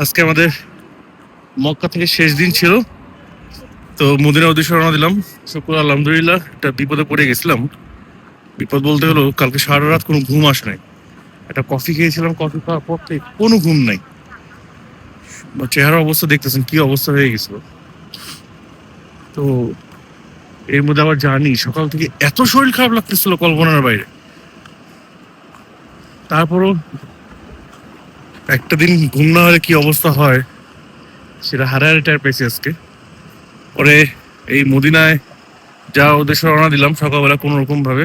আজকে আমাদের মক্কা থেকে শেষ দিন ছিল। তো মদিনা উদ্দেশ্যে রওনা দিলাম। শুক্র, আলহামদুলিল্লাহ, একটা বিপদে পড়ে গেছিলাম। বিপদ বলতে হলো, কালকে সারা রাত কোনো ঘুম আসে নাই। একটা কফি খেয়েছিলাম, কফি খাওয়ার পর থেকে কোনো ঘুম নাই। বা চেহারা অবস্থা দেখতেছেন, কি অবস্থা হয়ে গেছিল। তো এর মধ্যে আবার জানি, সকাল থেকে এত শরীর খারাপ লাগতেছিল কল্পনার বাইরে। তারপরও একটা দিন ঘুম না হলে কি অবস্থা হয়, সেটা হারাহারি টাইপ পেয়েছি আজকে। পরে এই মদিনায় যা উদ্দেশ্যে রওনা দিলাম সকালবেলা কোনো রকম ভাবে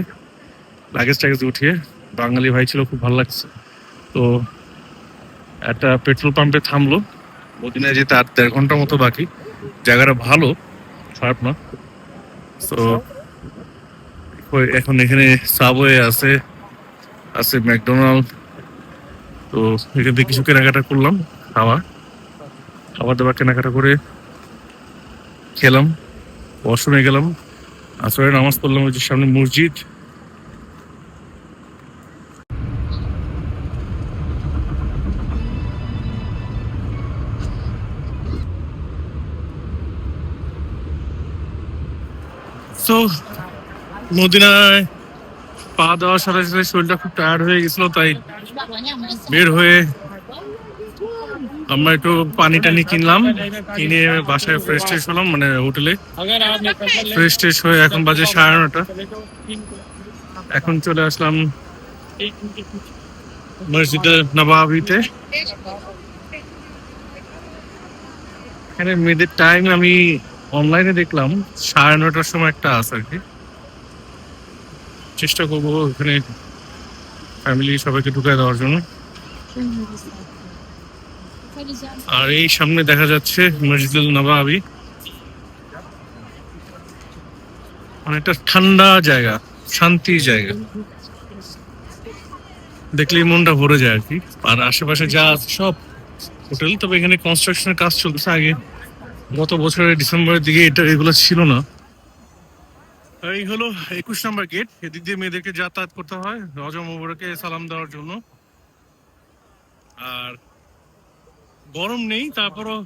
লাগেজ টাগেজ উঠিয়ে, বাঙালি ভাই ছিল, খুব ভালো লাগছে। তো একটা পেট্রোল পাম্পে থামলো, মদিনায় যেতে আর দেড় ঘণ্টার মতো বাকি। জায়গাটা ভালো খারাপ না। তো এখন এখানে সাবওয়ে আছে আছে ম্যাকডোনাল্ড তো এখান থেকে কিছু কেনাকাটা করলাম, খাওয়া। খাবার দাবার কেনাকাটা করে খেলাম ওয়াশরুমে গেলাম। আসরে নামাজ পড়লাম ওই যে সামনে মসজিদ। তো মদিনায় পা দেওয়ার সাথে সাথে শরীরটা খুব টায়ার্ড হয়ে গেছিল, তাই বের হয়ে আমরা একটু পানি টানি কিনলাম, কিনে বাসায় ফ্রেশ ট্রেশ হলাম মানে হোটেলে। ফ্রেশ ট্রেশ হয়ে এখন বাজে সাড়ে নটা। এখন চলে আসলাম মসজিদে নবাবিতে। এখানে মেয়েদের টাইম আমি অনলাইনে দেখলাম, সাড়ে নটার সময় একটা আছে আর কি। চেষ্টা করব ওখানে ফ্যামিলি সবাইকে ঢুকায় দেওয়ার জন্য। আর এই সামনে দেখা যাচ্ছে মসজিদুল নবাবি। অনেকটা ঠান্ডা জায়গা শান্তি জায়গা। দেখলেই মনটা ভরে যায় আর কি। আর আশেপাশে যা আছে সব হোটেল, তবে এখানে কনস্ট্রাকশনের কাজ চলতেছে আগে। গত বছরের ডিসেম্বরের দিকে এটা এগুলো ছিল না। এই হলো একুশ নম্বর গেট এদিক দিয়ে মেয়েদেরকে যাতায়াত করতে হয়, রজা মোবারকে সালাম দেওয়ার জন্য। আর গরম নেই, তারপরও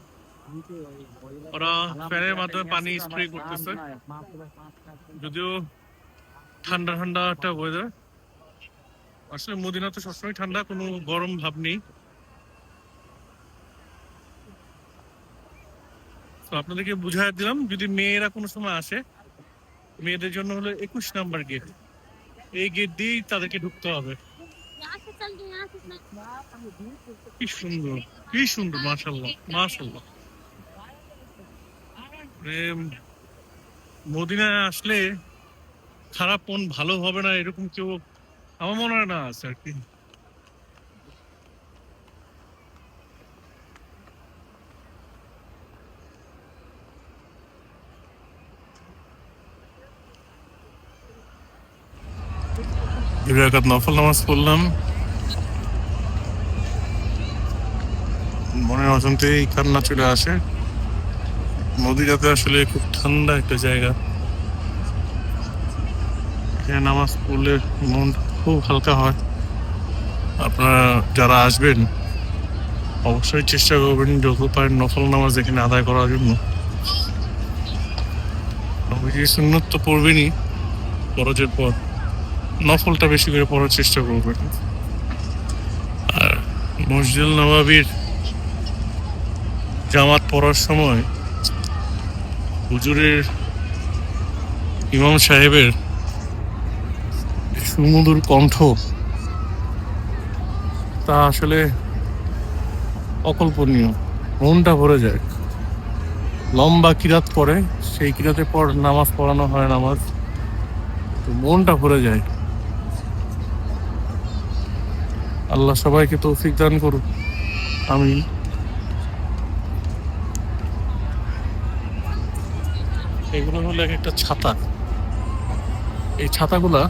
ওরা ফ্যানের মাধ্যমে পানি স্প্রে করতেছে। যদিও ঠান্ডা ঠান্ডা একটা ওয়েদার আসলে মদিনা তো সবসময় ঠান্ডা, কোনো গরম ভাব নেই। তো আপনাদেরকে বুঝাই দিলাম, যদি মেয়েরা কোনো সময় আসে মেয়েদের জন্য হলো একুশ নাম্বার গেট এই গেট দিয়েই তাদেরকে ঢুকতে হবে। কি সুন্দর কি সুন্দর মাশাল্লাহ মাশাল্লাহ মদিনায় আসলে খারাপ মন ভালো হবে না, এরকম কেউ, আমার মনে হয় না আছে আর কি। দুই রাকাত নফল নামাজ পড়লাম। মনের অজান্তেই কান্না চলে আসে। মদিনাতে আসলে খুব ঠান্ডা একটা জায়গা। এখানে নামাজ পড়লে মন খুব হালকা হয়। আপনারা যারা আসবেন, অবশ্যই চেষ্টা করবেন যত পারেন নফল নামাজ এখানে আদায় করার জন্য। অবশ্যই সুন্নত তো পড়বেনই, ফরজের পর। নফলটা বেশি করে পড়ার চেষ্টা করবেন আর মসজিদুল নবাবির জামাত পড়ার সময় হুজুরের ইমাম সাহেবের সুমধুর কণ্ঠ, তা আসলে অকল্পনীয়। মনটা ভরে যায়। লম্বা কিরাত পড়ে, সেই কিরাতে পর নামাজ পড়ানো হয় নামাজ। মনটা ভরে যায়। আল্লাহ সবাইকে তৌফিক দান করুন আমি এগুলো হলো এক একটা ছাতা। এই ছাতাগুলা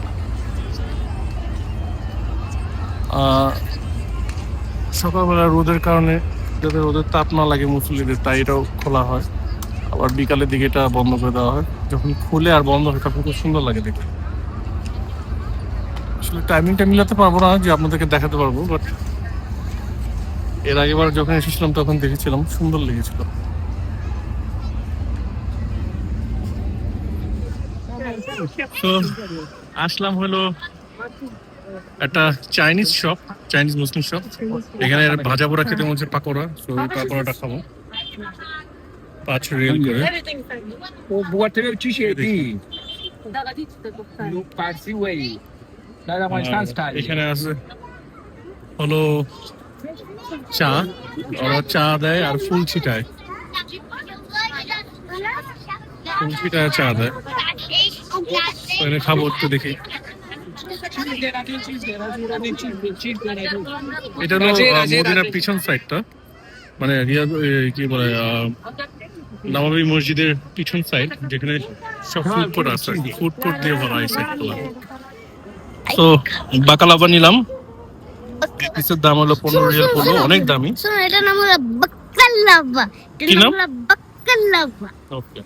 সকালবেলা রোদের কারণে যাতে রোদের তাপ না লাগে মুসলিদের তাই এটাও খোলা হয়। আবার বিকালের দিকে এটা বন্ধ করে দেওয়া হয়। যখন খুলে আর বন্ধ হয়, তখন খুব সুন্দর লাগে দেখতে। আসলে টাইমিংটা মিলাতে পারব না যে আপনাদেরকে দেখাতে পারব বাট এর আগেবার যখন এসেছিলাম তখন দেখেছিলাম সুন্দর লেগেছিল তো আসলাম হলো একটা Chinese shop Chinese Muslim shop এখানে ভাজা পোড়া খেতে মনে হচ্ছে পাকোড়া তো ওই পাকোড়াটা খাব পাঁচ রিয়েল করে. Lu pasti way. Dalam আর macam style. এখানে আছে হলো চা ওরা চা দেয় আর ফুল ছিটায়। ফুল ছিটায় চা দেয়। তো খাব একটু দেখি। এটা হলো মদিনার পিছন সাইডটা মানে রিয়াদ কি বলে নবাবী মসজিদের পিছন সাইড যেখানে সব ফুড কোর্ট আছে। ফুড কোর্ট দিয়ে ভরা এই সাইডগুলো তো বাকালাবা নিলাম। পিসের দাম হলো পনেরো রিয়াল পড়ল অনেক দামি। এটা নাম হলো বাক্কালাভা। কি নাম? নাম? ওকে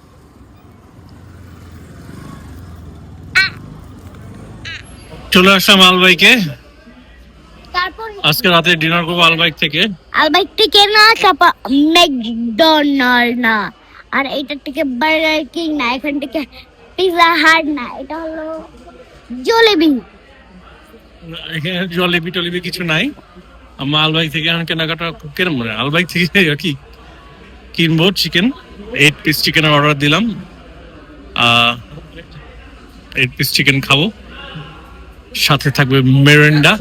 চলে আসলাম আলবাইকে। তারপর আজকে রাতে ডিনার করব আলবাইক থেকে। আলবাইক থেকে না চাপা ম্যাকডোনাল্ড না। আর এটা থেকে বার্গার কিং না এখান থেকে পিজা হাট না এটা হলো জলেবি। এখানে জলেবি টলেবি কিছু নাই। আমরা আলবাইক থেকে এখন কেনাকাটা কেরম মানে আলবাইক থেকে কি কিনবো চিকেন এইট পিস চিকেনের অর্ডার দিলাম। এইট পিস চিকেন খাব। সাথে থাকবে মেরেন্ডা।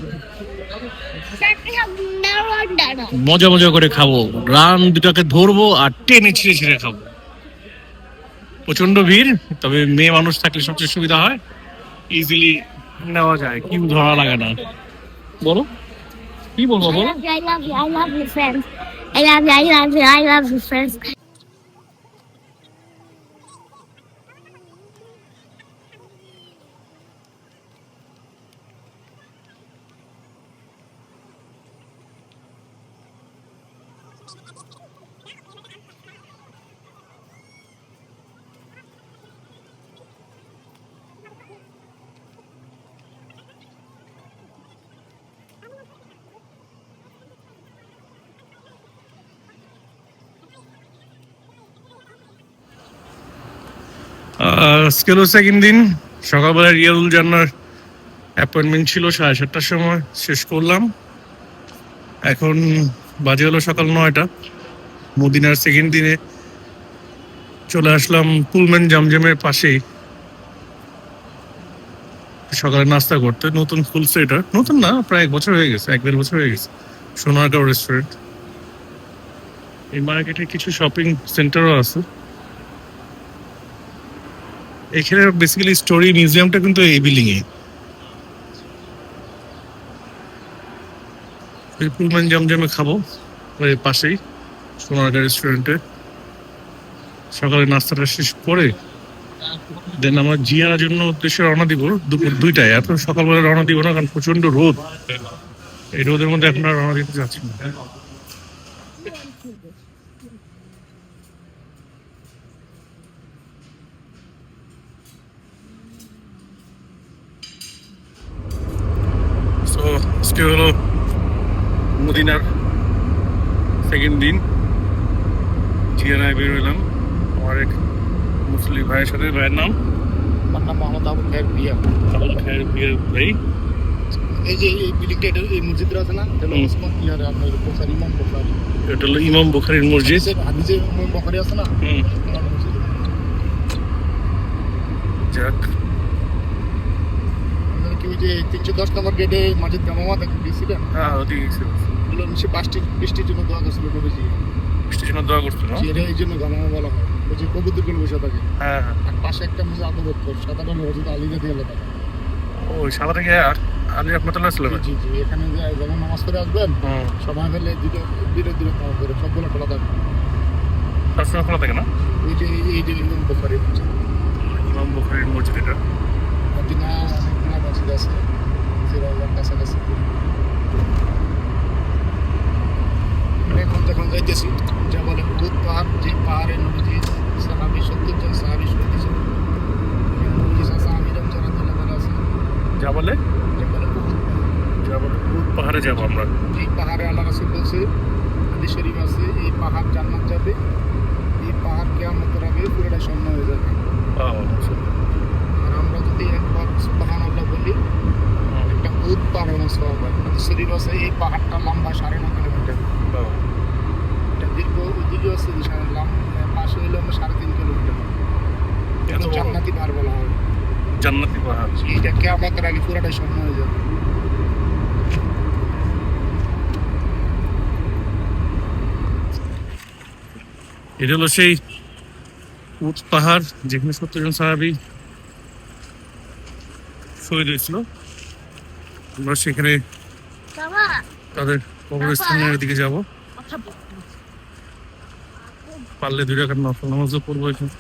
মজা মজা করে খাব। রান দুটাকে ধরবো আর টেনে ছিঁড়ে ছিঁড়ে খাব। প্রচণ্ড ভিড় তবে মেয়ে মানুষ থাকলে সবচেয়ে সুবিধা হয়। ইজিলি নেওয়া যায় কিউ ধরা লাগে না বলো কি বলব বলো I love you, I love you, friends. I love you, I love you, I love you, friends. আজকে হলো সেকেন্ড দিন। সকালবেলা রিয়াদুল জান্নার অ্যাপয়েন্টমেন্ট ছিল সাড়ে সাতটার সময়। শেষ করলাম। এখন বাজে হলো সকাল নয়টা। মদিনার সেকেন্ড দিনে চলে আসলাম পুলম্যান জামজামের পাশেই। সকালে নাস্তা করতে। নতুন খুলছে এটা। নতুন না, প্রায় এক বছর হয়ে গেছে, এক দেড় বছর হয়ে গেছে। সোনারগাঁও রেস্টুরেন্ট এই মার্কেটে কিছু শপিং সেন্টারও আছে। এখানে বেসিক্যালি স্টোরি মিউজিয়ামটা কিন্তু এই বিল্ডিং এ পুলম্যান জমজমে খাব, ওই পাশেই, সোনারগাঁ রেস্টুরেন্টে সকালে নাস্তাটা শেষ করে দেন আমার জিয়ার জন্য উদ্দেশ্যে রওনা দিব দুপুর দুইটায়। এত সকালবেলা রওনা দিব না, কারণ প্রচণ্ড রোদ। এই রোদের মধ্যে এখন আর রওনা দিতে যাচ্ছি না। সো আজকে হলো মদিনার সেকেন্ড দিন। জিয়ারায় বের হলাম আমার এক মুসলিম ভাইয়ের সাথে ভাইয়ের নাম? Mana Muhammad Abu Khair Bia. Abul খায়ের বিয়ের ভাই। এই যে এই বিল্ডিংটা এটা এই মসজিদটা আছে না? এটা। ওসমান ইয়ার আপনার বুখারী ইমাম বুখারী। এটা হলো ইমাম বুখারির মসজিদ। হাদিসে ইমাম বুখারী আছে না? হুম। যাক। ওই যে তিনশো দশ নম্বর গেটে মাঝে জামামা দেখে গেছিলেন? হ্যাঁ ওদিকে গেছে বলল সে পাঁচটি বৃষ্টির জন্য দোয়া করছিল নবীজি বৃষ্টির জন্য দোয়া করছিল? সেটা এই জন্য জামামা বলা হয়। ওই যে কবুতরগুলো বসে থাকে। হ্যাঁ হ্যাঁ। আর পাশে একটা মসজিদ আবু বকর সাধারণ মসজিদ আলী রাদি আল্লাহ ওই সাদাটা গিয়ে আলী রহমতুল্লাহ ছিল জি জি এখানে যখন নামাজ পড়ে আসবেন সময় পেলে দুটো দুটো দুটো নামাজ পড়ে সবগুলো খোলা থাকবে সবসময় খোলা থাকে না? ওই যে এই- যে ইমাম বুখারী ইমাম বুখারির মসজিদ এটা। মসজিদ আছে। ফিরাউলার কাছাকাছি। এখন যখন যাইতেছি যা বলে দুধ পাহাড় যে পাহাড়ের নদী সাহাবি সত্তর জন সাহাবি শুনতেছিল যা বলে? যা বলে উহুদ পাহাড়ে। যাব আমরা। এই পাহাড়ে আল্লাহ রাসুল বলছে হাদিস শরীফ আছে এই পাহাড় জান্নাত যাবে। এই পাহাড় কেয়ামতের আগে পুরোটা শূন্য হয়ে যাবে। আর আমরা যদি একবার সুবহান একটা উদ পাহাড়ের মতো সেদিকে আছে এই পাহাড়টা লম্বা সাড়ে নয় কিলোমিটার। এটা দীর্ঘ আছে আমরা সাড়ে তিন কিলোমিটার। জান্নাতি পাহাড় বলা হয়। জান্নাতি পাহাড়? এইটা কে আমাদের আগে পুরাটাই হয়ে যাবে। এটা হলো সেই উট পাহাড় যেখানে সত্যজন সাহাবি শহীদ হয়েছিল আমরা সেখানে তাদের কবরস্থানের দিকে যাব। পারলে দুই রাখার নফল নামাজও পড়ব এখানে।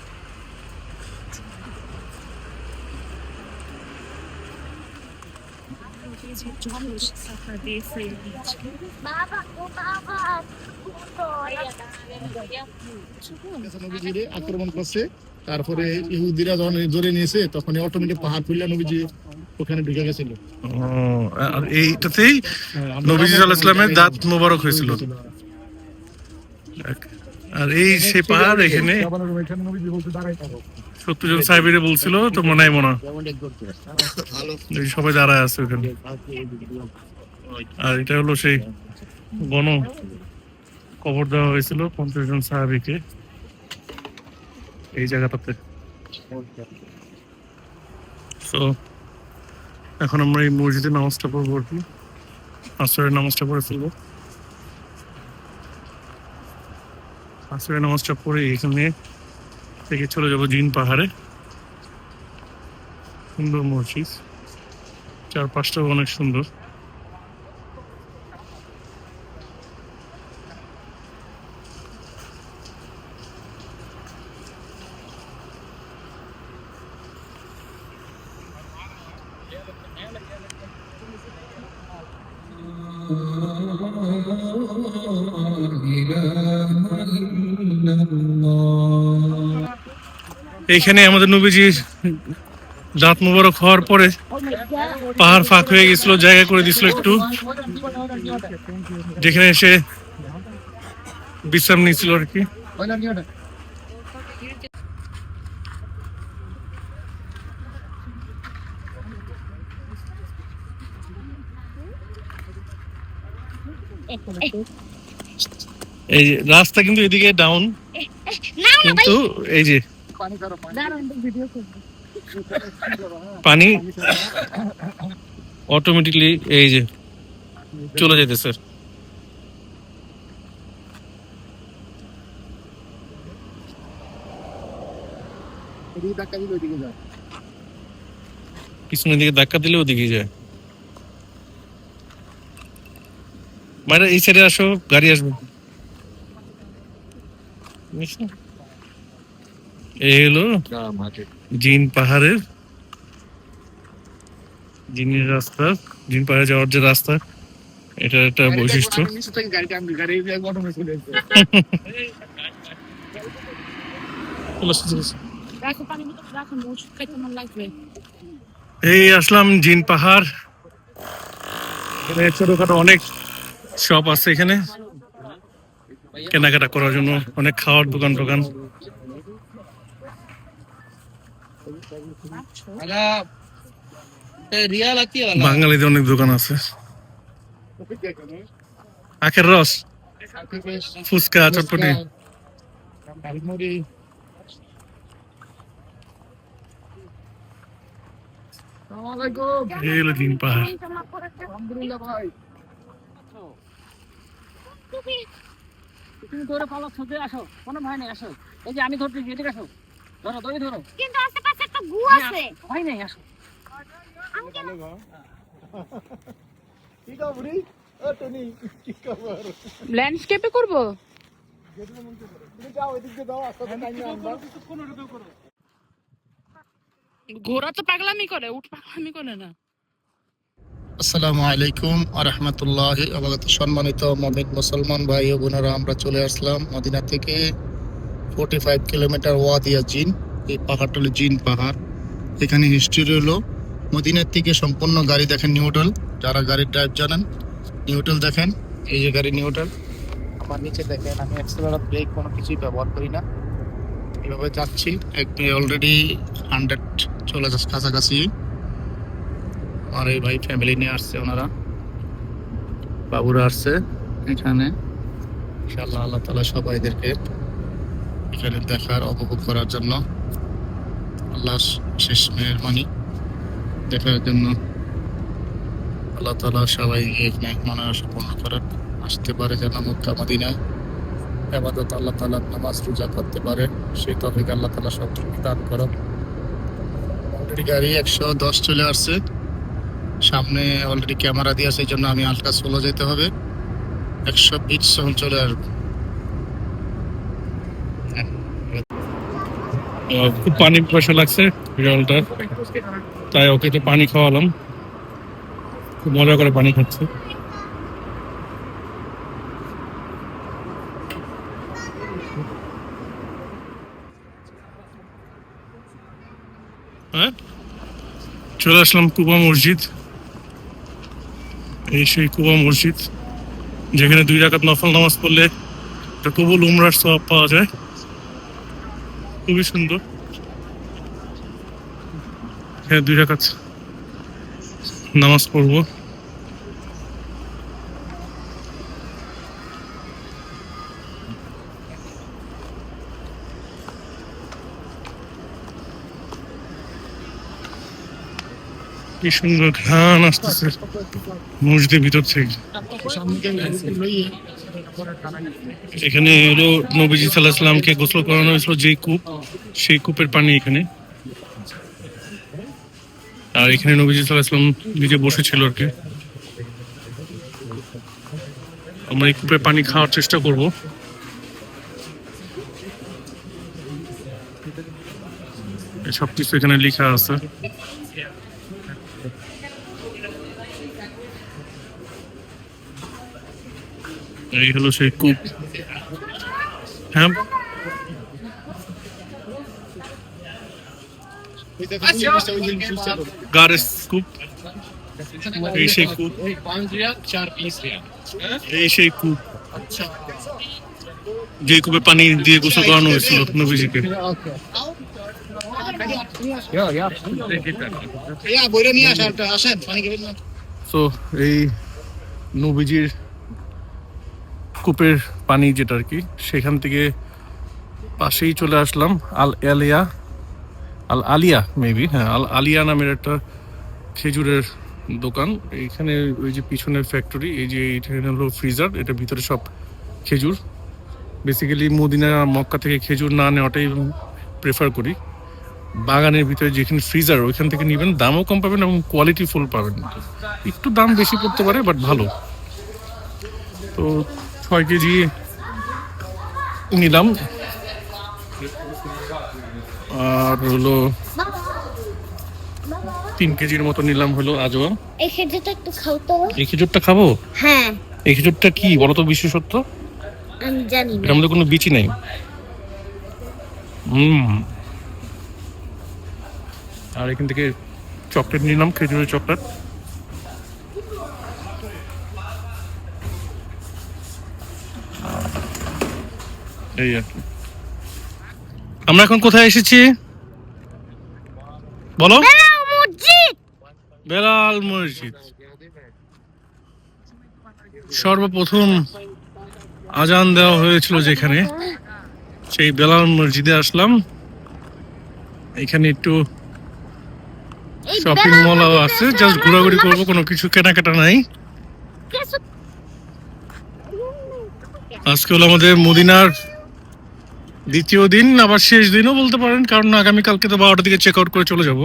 বাবা ও বাবা নবীজিরে আক্রমণ করছে। তারপরে ইহুদিরা যখন ধরে নিয়েছে তখন অটোমেটিক পাহাড় খুললে নবীজি। ওখানে ঢুকে গেছিল। আর এইটাতেই নবীজি সাল্লাহ ইসলামের দাঁত মোবারক হয়েছিল। আর এই সে পাহাড় এখানে সত্তর জন সাহেবের বলছিল তো মনে হয় মনে। হয় সবাই দাঁড়ায় আছে ওখানে। আর এটা হলো সেই গণ কবর দেওয়া হয়েছিল পঞ্চাশ জন সাহাবিকে এই জায়গাটাতে। তো এখন আমরা এই মসজিদে নামাজটা পড়ব আর কি। আসরের নামাজটা পড়ে ফেলব। আসরের নামাজটা পড়ে এখানে থেকে চলে যাব জিন পাহাড়ে। সুন্দর মসজিদ। চারপাশটাও অনেক সুন্দর। এইখানে আমাদের নবীজির দাঁত মোবারক হওয়ার পরে পাহাড় ফাঁক হয়ে গেছিল, জায়গা করে দিছিল একটু। যেখানে এসে বিশ্রাম নিয়েছিল আর কি। এই যে, রাস্তা কিন্তু এদিকে ডাউন কিন্তু এই যে পানি অটোমেটিকলি এই যে চলে যেতেছে ওইদিকে যায় পিছনের দিকে ধাক্কা দিলে ওদিকে যায়। মানে এই সাইডে আসো, গাড়ি আসবে। এই হলো জিন পাহাড়ের জিনের রাস্তা জিন পাহাড়ে যাওয়ার যে রাস্তা এটা একটা বৈশিষ্ট্য। এই আসলাম জিন পাহাড়। এখানে ছোটখাটো অনেক শপ আছে এখানে। কেনাকাটা করার জন্য অনেক খাওয়ার দোকান টোকান বাঙালিদের অনেক দোকান আছে। আখের রস, ফুচকা, চটপটি। জিন পাহাড়। তুমি ধরে পালো ছুটে আসো। কোনো ভয় নেই আসো। এই যে আমি ধরতে এদিকে আসো। ধরো দড়ি ধরো। কিন্তু আশেপাশে একটা গু আছে। ভয় নেই আসো। কি খবর ও টনি কি খবর? ল্যান্ডস্কেপে করব? তুমি যাও এদিক দিয়ে দাও আস্তে আস্তে টাইম আনবা। ঘোড়া তো পাগলামি করে উঠ পাগলামি করে না। আসসালামু আলাইকুম আরহামতুল্লাহ অবগত সম্মানিত মমিন মুসলমান ভাই ও বোনেরা, আমরা চলে আসলাম মদিনা থেকে ফোর্টি ফাইভ কিলোমিটার ওয়াদিয়া জিন, এই পাহাড়টা হলো জিন পাহাড়। এখানে হিস্ট্রি হলো মদিনার থেকে সম্পূর্ণ গাড়ি দেখেন নিউট্রাল যারা গাড়ির ড্রাইভ জানেন নিউট্রাল দেখেন। এই যে গাড়ি নিউট্রাল আমার নিচে দেখেন, আমি অ্যাক্সেলার ব্রেক কোনো কিছুই ব্যবহার করি না। এভাবে যাচ্ছি। একটু অলরেডি হান্ড্রেড চলে যাচ্ছে কাছাকাছি। আর এই ভাই ফ্যামিলি নিয়ে আসছে ওনারা। বাবুরা আসছে এখানে। ইনশাআল্লাহ আল্লাহ তালা সবাইদেরকে এখানে দেখার, উপভোগ করার জন্য। আল্লাহ শেষ মেহরবানি দেখার জন্য। আল্লাহ তালা সবাইকে এখানে মনে আশা পূর্ণ করার আসতে পারে যেন মক্কা, মদিনায়। আবাদত আল্লাহ তালা নামাজ, রোজা করতে পারে। সেই তফিক আল্লাহ তালা সব দান করো গাড়ি একশো দশ চলে আসছে। সামনে অলরেডি ক্যামেরা দিয়ে সেই জন্য আমি আলট্রা সোলো যেতে হবে। একশো বিশ যখন চলে আসবে খুব পানি পয়সা লাগছে বিড়ালটার। তাই ওকে একটু পানি খাওয়ালাম। খুব মজা করে পানি খাচ্ছে। হ্যাঁ? চলে আসলাম কুবা মসজিদ। এই সেই কুয়া মসজিদ, যেখানে দুই রাকাত নফল নামাজ পড়লে একটা কবুল উমরার সব পাওয়া যায়। খুবই সুন্দর। হ্যাঁ দুই রাকাত নামাজ পড়ব। কি সুন্দর ঘ্রাণ আসতেছে। মসজিদের ভিতর থেকে। এখানে হলো নবীজি সাল্লাহ সাল্লামকে গোসল করানো হয়েছিল যে কূপ, সেই কূপের পানি এখানে। আর এখানে নবীজি সাল্লাহ সাল্লাম নিজে বসেছিল আর কি। আমরা এই কূপের পানি খাওয়ার চেষ্টা করব। সব কিছু এখানে লেখা আছে। এই হলো সেই কূপ। হ্যাঁ। গারেস কূপ। এই সেই কূপ। এই সেই কূপ। যে কূপে পানি দিয়ে গোসল করানো হয়েছিল নবীজিকে। তো এই নবীজির কূপের পানি যেটা আর কি, সেখান থেকে পাশেই চলে আসলাম আল এলিয়া আল আলিয়া মেবি হ্যাঁ আল আলিয়া নামের একটা খেজুরের দোকান। এইখানে ওই যে পিছনের ফ্যাক্টরি এই যে এখানে হলো ফ্রিজার এটা ভিতরে সব খেজুর। বেসিক্যালি মদিনা মক্কা থেকে খেজুর না নেওয়াটাই প্রেফার করি। বাগানের ভিতরে যেখানে ফ্রিজার ওইখান থেকে নেবেন, দামও কম পাবেন এবং কোয়ালিটি ফুল পাবেন। একটু দাম বেশি পড়তে পারে বাট ভালো। তো ছয় কেজি নিলাম। আর হলো তিন কেজির মতো নিলাম হলো আজও এই খেজুরটা একটু খাও তো। এই খেজুরটা খাব? হ্যাঁ। এই খেজুরটা কি বলো তো বিশেষত্ব? আমি জানি না। মধ্যে কোনো বিচি নেই। হুম। আর এখান থেকে চকলেট নিলাম খেজুরের চকলেট এই আর কি। আমরা এখন কোথায় এসেছি? বলো। বেলাল মসজিদ! বেলাল মসজিদ। সর্বপ্রথম আজান দেওয়া হয়েছিল যেখানে। সেই বেলাল মসজিদে আসলাম। এখানে একটু শপিং মল আছে। জাস্ট ঘোরাঘুরি মানে করব কোনো কিছু কেনাকাটা নাই। আজকে হলো আমাদের মদিনার দ্বিতীয় দিন, আবার শেষ দিনও বলতে পারেন, কারণ আগামীকালকে তো বারোটার দিকে চেক আউট করে চলে যাব।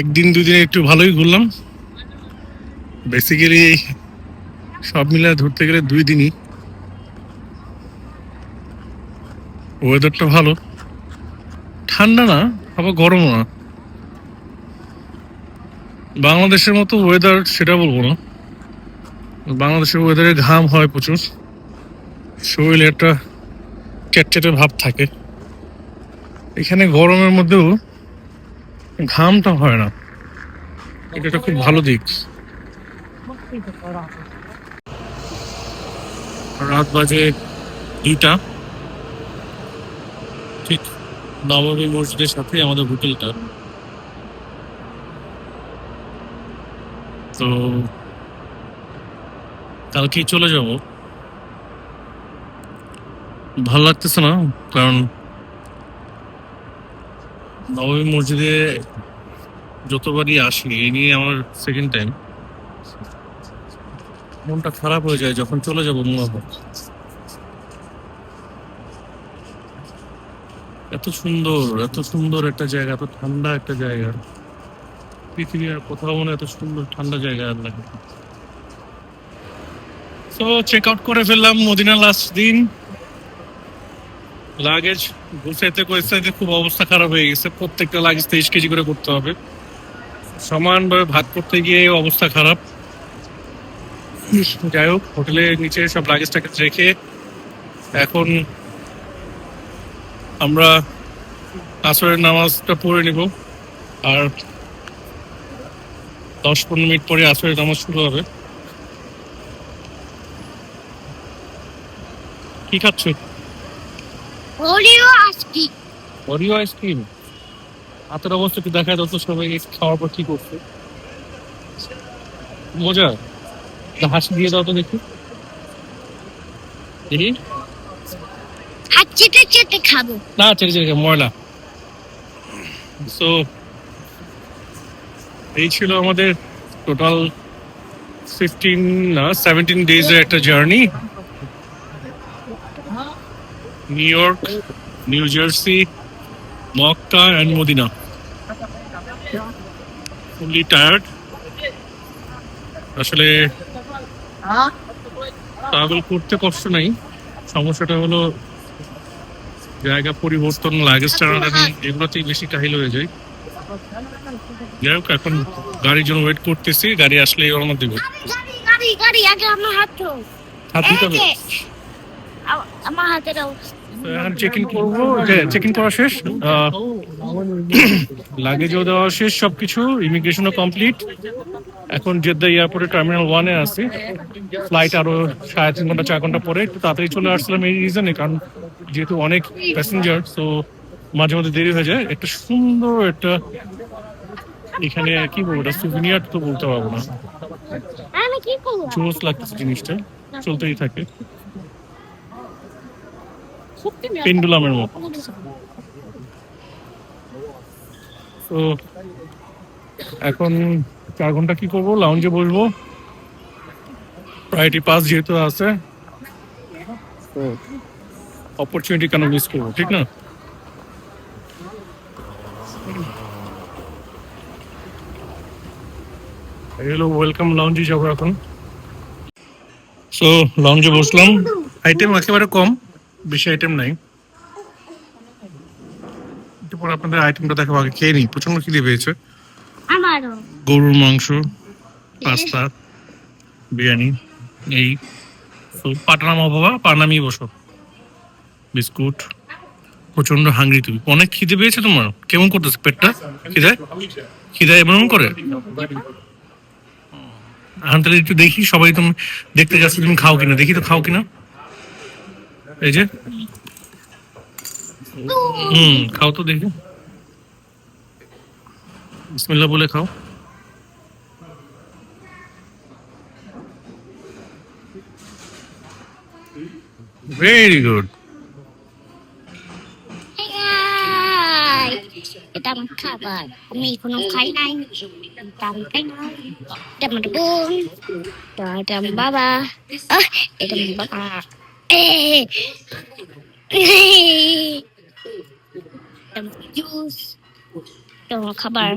একদিন দুদিন একটু ভালোই ঘুরলাম। বেসিক্যালি সব মিলে ধরতে গেলে দুই দিনই। ওয়েদারটা ভালো। ঠান্ডা না, আবার গরমও না। বাংলাদেশের মতো ওয়েদার সেটা বলব না। বাংলাদেশের ওয়েদারে ঘাম হয় প্রচুর। শরীরে একটা চ্যাটচ্যাটে ভাব থাকে। এখানে গরমের মধ্যেও ঘামটা হয় না। এটা একটা খুব ভালো দিক। রাত বাজে দুইটা। ঠিক নবমী মসজিদের সাথে আমাদের হোটেলটা। তো কালকেই চলে যাব। ভালো লাগতেছে না? কারণ নবমী মসজিদে যতবারই আসি, এই নিয়ে আমার সেকেন্ড টাইম মনটা খারাপ হয়ে যায় যখন চলে যাব মূলত। এত সুন্দর এত সুন্দর একটা জায়গা, এত ঠান্ডা একটা জায়গা। পৃথিবীর কোথাও মনে এত সুন্দর, ঠান্ডা জায়গা আর লাগে। তো চেক আউট করে ফেললাম মদিনা লাস্ট দিন। লাগেজ গুছাইতে গুছাইতে খুব অবস্থা খারাপ হয়ে গেছে। প্রত্যেকটা লাগেজ তেইশ কেজি করে করতে হবে। সমানভাবে ভাগ করতে গিয়ে অবস্থা খারাপ। যাই হোক হোটেলের নিচে সব লাগেজটাকে রেখে এখন আমরা আসরের নামাজটা পড়ে নিব। আর দশ পনেরো মিনিট পরে আসরের নামাজ শুরু হবে। কি খাচ্ছ? ওরিও আজকি অরিও আইসক্রিম হাতের অবস্থা কি দেখা যাচ্ছে সবাই খাওয়ার পর কি করছে? মজা। হাসি দিয়ে দাও তো দেখি। দেখি। আর চেটে চেটে খাব। না চেকে চেকে ময়লা। সো এই ছিল আমাদের টোটাল ফিফটিন না সেভেন্টিন ডেজ এর একটা journey New York New Jersey Mecca and Medina fully tired আসলে ট্রাভেল করতে কষ্ট নাই। সমস্যাটা হলো জায়গা পরিবর্তন লাগেজ টানাটানি এগুলোতেই বেশি কাহিল হয়ে যায়। যাই হোক এখন গাড়ির জন্য ওয়েট করতেছি। গাড়ি আসলে রওনা দিব গাড়ি গাড়ি গাড়ি আগে আমার হাত তো হাত দিতে হবে। আমার হাতে দাও চেক ইন করব চেক ইন করা শেষ লাগেজও দেওয়া শেষ সবকিছু ইমিগ্রেশনও কমপ্লিট এখন জেদ্দা এয়ারপোর্টে টার্মিনাল ওয়ানে আছি। ফ্লাইট আরও সাড়ে তিন ঘণ্টা চার ঘণ্টা পরে একটু তাড়াতাড়ি চলে আসছিলাম এই রিজনে কারণ যেহেতু অনেক প্যাসেঞ্জার তো মাঝে মাঝে দেরি হয়ে যায়। একটা সুন্দর একটা এখানে কি বলব এটা সুভিনিয়ার তো বলতে পারব না। জোস লাগতেছে জিনিসটা চলতেই থাকে। পেন্ডুলামের মতো। তো এখন চার ঘণ্টা কি করব? লাউঞ্জে বসবো। প্রায়োরিটি পাস যেহেতু আছে অপরচুনিটি কেন মিস করব ঠিক না? হলো ওয়েলকাম লাউঞ্জে যাব এখন। সো লঞ্চে বসলাম। আইটেম একেবারে কম। বেশি আইটেম নাই। একটু পরে আপনাদের আইটেমটা দেখাবো আগে খেয়ে নিই। প্রচণ্ড খিদে পেয়েছে। গরুর মাংস পাস্তা বিরিয়ানি এই। পাটনামা বাবা পাটনামি বসো। বিস্কুট। প্রচণ্ড হাঙ্গরি তুমি। অনেক খিদে পেয়েছে তোমার কেমন করতেছে পেটটা? খিদায় খিদায় এমন করে? এখন তাহলে একটু দেখি সবাই তুমি দেখতে যাচ্ছ তুমি খাও কিনা? দেখি তো খাও কিনা। এই যে। হুম, খাও তো দেখি। বিসমিল্লাহ বলে খাও। ভেরি গুড এটা আমার খাবার। আমি এখনও খাই নাই। এটা খাই নাই। এটা আমার বোন। এটা আমার বাবা। এটা আমার বাবা। জুস এটা আমার খাবার